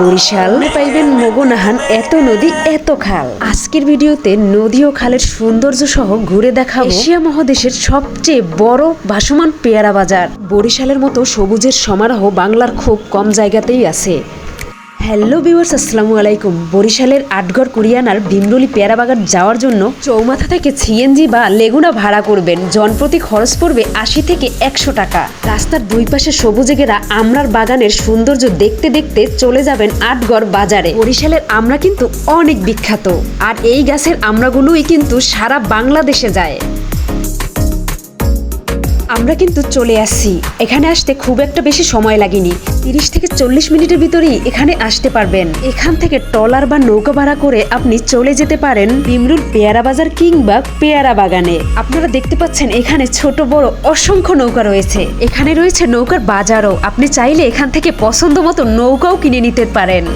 বরিশাল। পাইবেন মগনাহান, এত নদী, এত খাল। আজকের ভিডিওতে নদী ও খালের সৌন্দর্য সহ ঘুরে দেখা এশিয়া মহাদেশের সবচেয়ে বড় ভাসমান পেয়ারা বাজার। বরিশালের মতো সবুজের সমারোহ বাংলার খুব কম জায়গাতেই আছে। হ্যালো ভিউয়ার্স আসসালামু আলাইকুম। বরিশালের আটগড় কুরিয়ানার ভীমরুলি পেয়ারা বাগান যাওয়ার জন্য চৌমাথা থেকে সিএনজি বা লেগুনা ভাড়া করবেন। জনপ্রতি খরচ পড়বে আশি থেকে একশো টাকা। রাস্তার দুই পাশে সবুজে ঘেরা আমরার বাগানের সৌন্দর্য দেখতে দেখতে চলে যাবেন আটগড় বাজারে। বরিশালের আমরা কিন্তু অনেক বিখ্যাত। আর এই গাছের আমরাগুলোই কিন্তু সারা বাংলাদেশে যায়। আমরা কিন্তু চলে আসছি। এখানে আসতে খুব একটা বেশি সময় লাগেনি। তিরিশ থেকে চল্লিশ মিনিটের ভিতরেই এখানে আসতে পারবেন। এখান থেকে ট্রলার বা নৌকা ভাড়া করে আপনি চলে যেতে পারেন বিমরুল পেয়ারা বাজার কিংবা পেয়ারা বাগানে। আপনারা দেখতে পাচ্ছেন এখানে ছোট, বড়, অসংখ্য নৌকা রয়েছে। এখানে রয়েছে নৌকার বাজারও। আপনি চাইলে এখান থেকে পছন্দ মতো নৌকাও কিনে নিতে পারেন।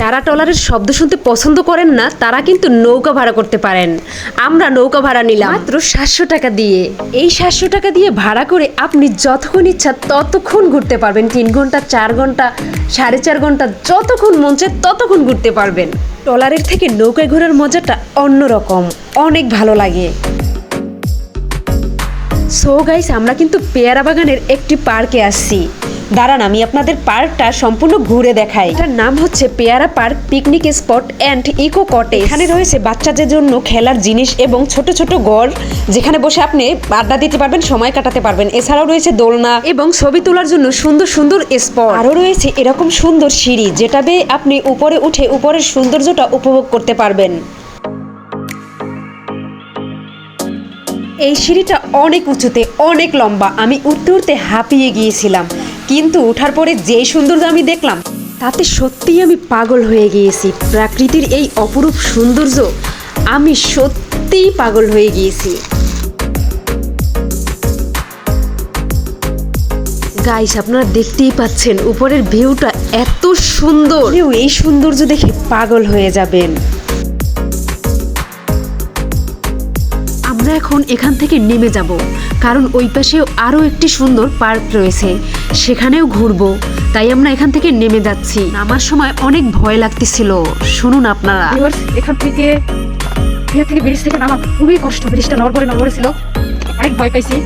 যারা ট্রলারের শব্দ শুনতে পছন্দ করেন না, তারা কিন্তু নৌকা ভাড়া করতে পারেন। আমরা নৌকা ভাড়া নিলাম। মাত্র সাতশো টাকা দিয়ে। এই সাতশো টাকা দিয়ে ভাড়া করে আপনি যতক্ষণ ইচ্ছা ততক্ষণ ঘুরতে পারবেন। তিন ঘণ্টা, চার ঘণ্টা, সাড়ে চার ঘণ্টা, যতক্ষণ মন চায় ততক্ষণ ঘুরতে পারবেন। ট্রলারের থেকে নৌকায় ঘোরার মজাটা অন্যরকম, অনেক ভালো লাগে। সো গাইস আমরা কিন্তু পেয়ারা বাগানের একটি পার্কে আসছি। দাঁড়ান আমি আপনাদের পার্কটা সম্পূর্ণ ঘুরে দেখাই। এটার নাম হচ্ছে Peyara park picnic spot and eco কটে এখানে রয়েছে বাচ্চাদের জন্য খেলার জিনিস এবং ছোট ছোট ঘর যেখানে বসে আপনি আড্ডা দিতে পারবেন সময় কাটাতে পারবেন। এছাড়াও রয়েছে দোলনা এবং ছবি তোলার জন্য সুন্দর সুন্দর স্পট। আরও রয়েছে এরকম সুন্দর সিঁড়ি যেটা বেয়ে আপনি উপরে উঠে উপরের সৌন্দর্যটা উপভোগ করতে পারবেন। এই সিঁড়িটা অনেক উঁচুতে, অনেক লম্বা। আমি উঠতে উঠতে হাঁপিয়ে গিয়েছিলাম। কিন্তু ওঠার পরে যেই সৌন্দর্য আমি দেখলাম, তাতে সত্যিই আমি পাগল হয়ে গিয়েছি। প্রাকৃতির এই অপরূপ সৌন্দর্য, আমি সত্যিই পাগল হয়ে গিয়েছি। গাইস আপনারা দেখতেই পাচ্ছেন, উপরের ভিউটা এত সুন্দর। এই সৌন্দর্য দেখে পাগল হয়ে যাবেন। আমরা এখন এখান থেকে নেমে যাব, কারণ ওই পাশেও আরও একটি সুন্দর পার্ক রয়েছে। সেখানেও ঘুরবো, তাই আমরা এখান থেকে নেমে যাচ্ছি। আমার সময় অনেক ভয় লাগতেছিল। শুনুন আপনারা। এখান থেকে এখান থেকে ব্রিজ থেকে নামা খুবই কষ্ট। ব্রিজটা নড়বড়ে নড়বড়ে ছিল অনেক ভয় পাইছি।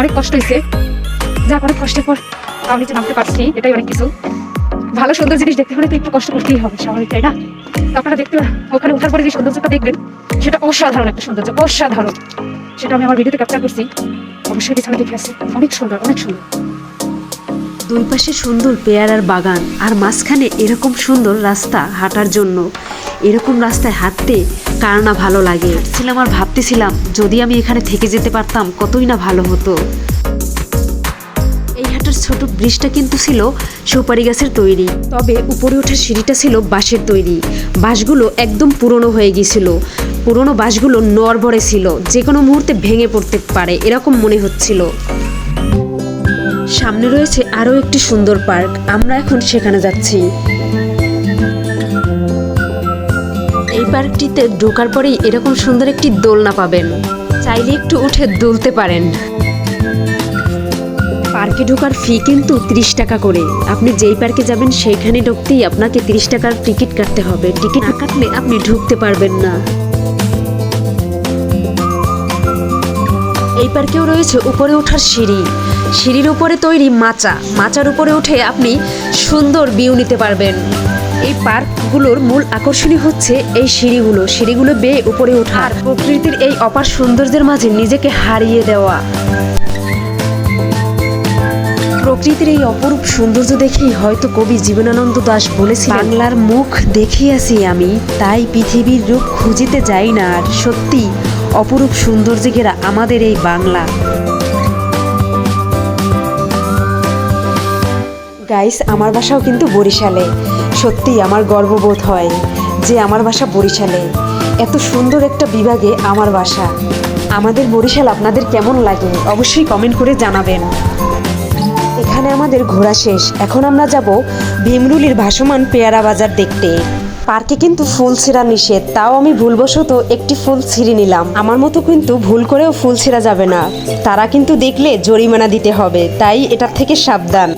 অনেক কষ্ট হয়েছে যাক অনেক কষ্টের পর নিচে নামতে পারছি। এটাই অনেক কিছু। ভালো সুন্দর জিনিস দেখতে হলে তো একটু কষ্ট করতেই হবে স্বাভাবিক, তাই না? আপনারা দেখতে, ওখানে ওঠার পরে যে সৌন্দর্যটা দেখবেন সেটা অসাধারণ একটা সৌন্দর্য, অসাধারণ। সেটা আমি আমার ভিডিওতে ক্যাপচার করছি। অবশ্যই পিছনে দেখে আসছি। অনেক সুন্দর অনেক সুন্দর। দুই পাশে সুন্দর পেয়ারার বাগান, আর মাঝখানে এরকম সুন্দর রাস্তা হাঁটার জন্য। এরকম রাস্তায় হাঁটতে কার না ভালো লাগে? হাঁটছিলাম আর ভাবতেছিলাম, যদি আমি এখানে থেকে যেতে পারতাম, কতই না ভালো হতো। এই হাঁটার ছোট ব্রিজটা কিন্তু ছিল সুপারি গাছের তৈরি। তবে উপরে ওঠার সিঁড়িটা ছিল বাঁশের তৈরি। বাঁশগুলো একদম পুরনো হয়ে গিয়েছিল। পুরনো বাঁশগুলো নড়বড়ে ছিল। যে কোনো মুহূর্তে ভেঙে পড়তে পারে, এরকম মনে হচ্ছিল। সামনে রয়েছে আরও একটি সুন্দর পার্ক। আমরা এখন সেখানে যাচ্ছি। এই পার্কটিতে ঢোকার পরেই এরকম সুন্দর একটি দোলনা পাবেন। চাইলে একটু উঠে দুলতে পারেন। পার্কে ঢোকার ফি কিন্তু ত্রিশ টাকা করে। আপনি যেই পার্কে যাবেন সেইখানে ঢুকতেই আপনাকে ত্রিশ টাকার টিকিট কাটতে হবে। টিকিট না কাটলে আপনি ঢুকতে পারবেন না। এই পার্কেও রয়েছে উপরে ওঠার সিঁড়ি। সিঁড়ির উপরে তৈরি মাচা। মাচার উপরে উঠে আপনি সুন্দর ভিউ নিতে পারবেন। এই পার্কগুলোর মূল আকর্ষণই হচ্ছে এই সিঁড়িগুলো। সিঁড়িগুলো বেয়ে উপরে ওঠার প্রকৃতির এই অপার সৌন্দর্যের মাঝে নিজেকে হারিয়ে দেওয়া। প্রকৃতির এই অপরূপ সৌন্দর্য দেখেই হয়তো কবি জীবনানন্দ দাস বলেছিলেন, বাংলার মুখ দেখিয়াছি আমি, তাই পৃথিবীর রূপ খুঁজিতে যাই না আর সত্যি অপরূপ সৌন্দর্যে ঘেরা আমাদের এই বাংলা। গাইস আমার বাসাও কিন্তু বরিশালে। সত্যি আমার গর্ববোধ হয় যে আমার বাসা বরিশালে। এত সুন্দর একটা বিভাগে আমার বাসা আমাদের বরিশাল আপনাদের কেমন লাগে? অবশ্যই কমেন্ট করে জানাবেন। এখানে আমাদের ঘোরা শেষ। এখন আমরা যাব ভীমরুলির ভাসমান পেয়ারা বাজার দেখতে। পার্কে কিন্তু ফুল ছিঁড়া নিষেধ। তাও আমি ভুলবশত একটি ফুল ছিঁড়ে নিলাম। আমার মতো কিন্তু ভুল করেও ফুল ছিঁড়া যাবে না। তারা কিন্তু দেখলে জরিমানা দিতে হবে, তাই এটার থেকে সাবধান।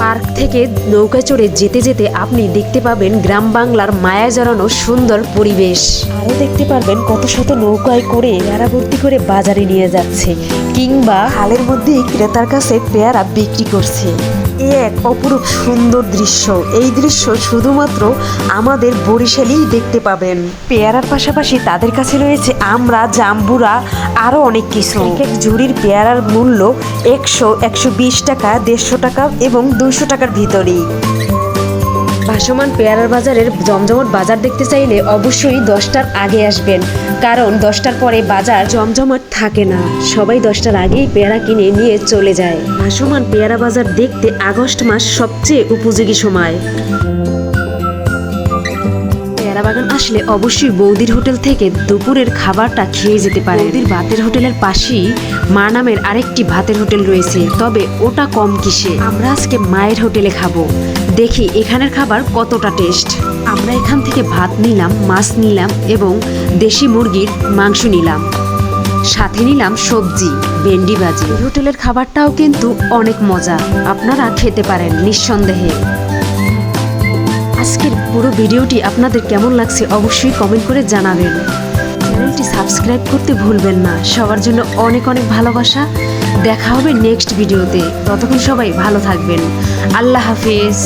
পার্ক থেকে নৌকা চড়ে যেতে যেতে আপনি দেখতে পাবেন গ্রাম বাংলার মায়া জড়ানো সুন্দর পরিবেশ। আরও দেখতে পারবেন কত শত নৌকায় করে পেয়ারা ভর্তি করে বাজারে নিয়ে যাচ্ছে, কিংবা হালের মধ্যেই ক্রেতার কাছে পেয়ারা বিক্রি করছে। এ এক অপরূপ সুন্দর দৃশ্য। এই দৃশ্য শুধুমাত্র আমাদের বরিশালেই দেখতে পাবেন। পেয়ারার পাশাপাশি তাদের কাছে রয়েছে আমরা জাম্বুরা আরও অনেক কিছু। এক এক ঝুড়ির পেয়ারার মূল্য একশো একশো বিশ টাকা দেড়শো টাকা এবং দুইশো টাকার ভিতরেই। ভাসমান পেয়ারার বাজারের জমজমট বাজার দেখতে চাইলে অবশ্যই দশটার আগে আসবেন। কারণ দশটার পরে বাজার জমজমাট থাকে না। সবাই দশটার আগেই পেয়ারা কিনে নিয়ে চলে যায়। ভাসমান পেয়ারা বাজার দেখতে আগস্ট মাস সবচেয়ে উপযোগী সময়। পেয়ারা বাগান আসলে অবশ্যই বৌদির হোটেল থেকে দুপুরের খাবারটা খেয়ে যেতে পারে। বৌদির ভাতের হোটেলের পাশেই মা নামের আরেকটি ভাতের হোটেল রয়েছে। তবে ওটা কম কিসে? আমরা আজকে মায়ের হোটেলে খাব। দেখি এখানের খাবার কতটা টেস্ট। আমরা এখান থেকে ভাত নিলাম, মাছ নিলাম এবং দেশি মুরগির মাংস নিলাম। সাথে নিলাম সবজি, ভেন্ডি ভাজি। হোটেলের খাবারটাও কিন্তু অনেক মজা। আপনারা খেতে পারেন নিঃসন্দেহে। আজকের পুরো ভিডিওটি আপনাদের কেমন লাগছে অবশ্যই কমেন্ট করে জানাবেন। চ্যানেলটি সাবস্ক্রাইব করতে ভুলবেন না। সবার জন্য অনেক অনেক ভালোবাসা। দেখা হবে নেক্সট ভিডিওতে ততক্ষণ সবাই ভালো থাকবেন। আল্লাহ হাফিজ।